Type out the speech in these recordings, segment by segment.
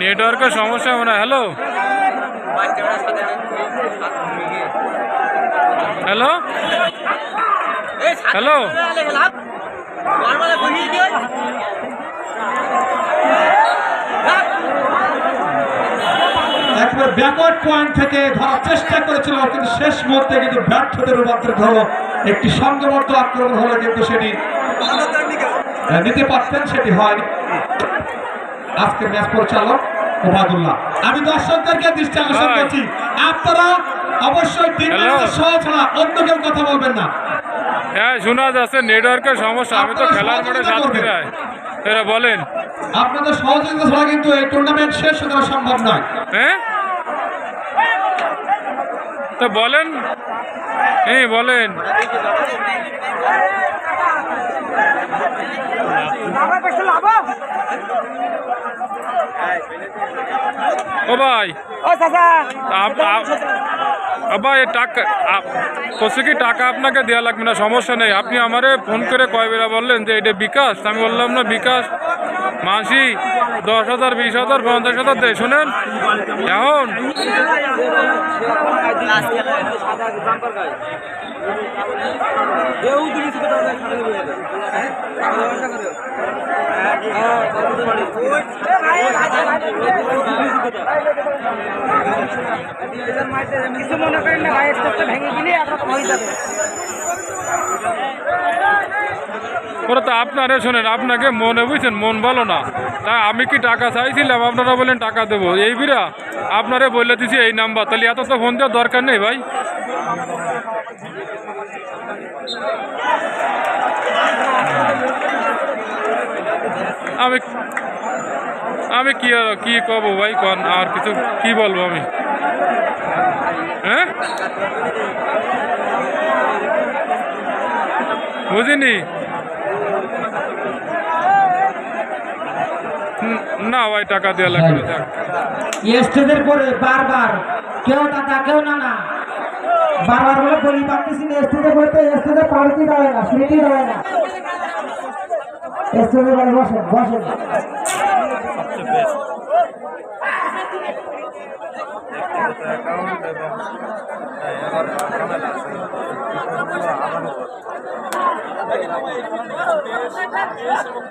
নেটওয়ার্কের সমস্যা মানে হ্যালো হ্যালো হ্যালো একবার ব্যাকওয়ার্ড পয়েন্ট থেকে ধরার চেষ্টা করেছিল কিন্তু শেষ মুহূর্তে কিন্তু ব্যর্থতে রূপান্তরিত হলো। একটি সংঘবদ্ধ আক্রমণ হলো কিন্তু সেটি। নিতে পারতেন সেটি হয়নি। আজকের ম্যাচ পরিচালক ওবায়দুল্লাহ আমি দর্শকদেরকে দৃষ্টি আকর্ষণ। করছি। আপনারা অবশ্যই টিম Hello. ম্যানেজার সহ ছাড়া অন্য কেউ কথা বলবেন না। হ্যাঁ শোনা যাচ্ছে নেটওয়ার্কের সমস্যা। আমি তো খেলার মাঠে সাতক্ষীরায় এরা বলেন। আপনাদের সহযোগিতা ছাড়া কিন্তু এই টুর্নামেন্ট শেষ হওয়া সম্ভব নয়। হ্যাঁ? তো বলেন। এই, বলেন। ও ভাই, আপ- টাকা বলছি কি টাকা আপনাকে দেওয়া লাগবে না? সমস্যা নেই। আপনি আমারে ফোন করে কয়বেলা বললেন যে এটা বিকাশ। আমি বললাম, না, বিকাশ। মাসি, দশ হাজার, বিশ হাজার, পঞ্চাশ হাজার দেয় শোনেন, এখন কিছু মনে করেন না ভাই ভেঙে গেলে একরকম হয়ে যাবে ওরা তো আপনারে শোনেন, আপনাকে মনে বুঝছেন, মন ভালো না। তাই আমি কি টাকা চাইছিলাম? আপনারা বলেন টাকা দেবো। এই বিরা আপনারে বলে দিছি এই নাম্বার। তাহলে এত তো ফোন দেওয়ার দরকার নেই ভাই। আমি আমি কি আর, কি কব ভাই কন? আর কিছু, কি বলব আমি? হ্যাঁ? বুঝিনি? না ভাই টাকা দেওয়া লাগবে স্টেজের পরে বারবার কেউ দাদা কেউ না না বারবার বলে বলি পাচ্ছি না স্টেজে পরে তো স্টেজে পাড়তি দাঁড়ায় না শুনতেই দাঁড়ায় না? স্টেজে বলে বসে বসে আমার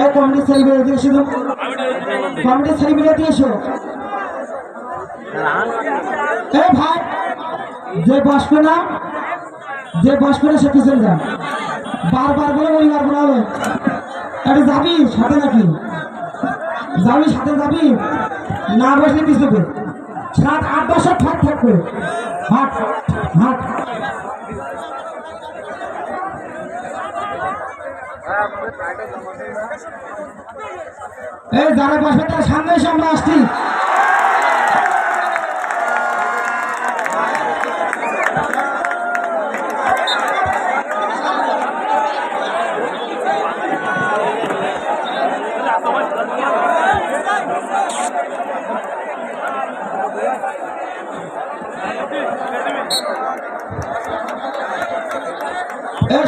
এই কমিটি সেলিব্রেট দিয়ে এসো কমিটি যে বসবে না যে বসবে না সে পিছনে যান। বারবার বলে পরিবার বলাবে আরে যাবি সাথে নাকি? যাবি সাথে যাবি? না বসলে পিছনে। সাত আট বছর থাক থাকবে হাট হাট। এই যারা বসবে তারা সামনে এসে আমরা আসছি।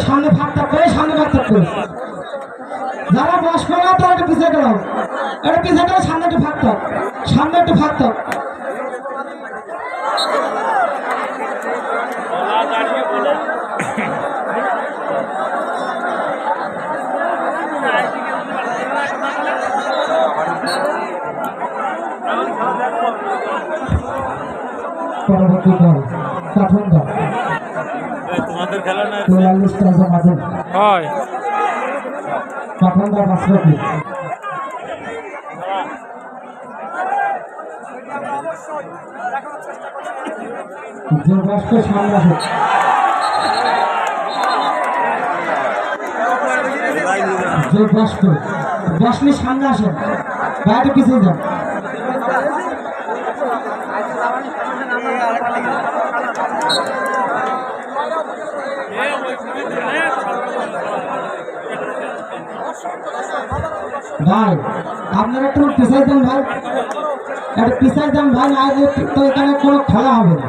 সামনে থাকবে এই সামনে ভাগ থাকবে যারা বসবে না, তারা একটু পিছিয়ে গেল। একটু পিছিয়ে গেলে সামনে একটু ভাগ সামনে একটু থাক পরবর্তী দল, প্রথম দল। তোমাদের খেলা না? হয়। প্রথম দল রাষ্ট্রপতি যে বস্ত্র সামনে আছে যে বস্ত্র বসলে সামনে আসেন বাইরে পিছিয়ে যান ভাই, আপনারা একটু পিছাই দেন ভাই। একটু পিছাই দেন ভাই, না তো এখানে কোনো খেলা হবে না।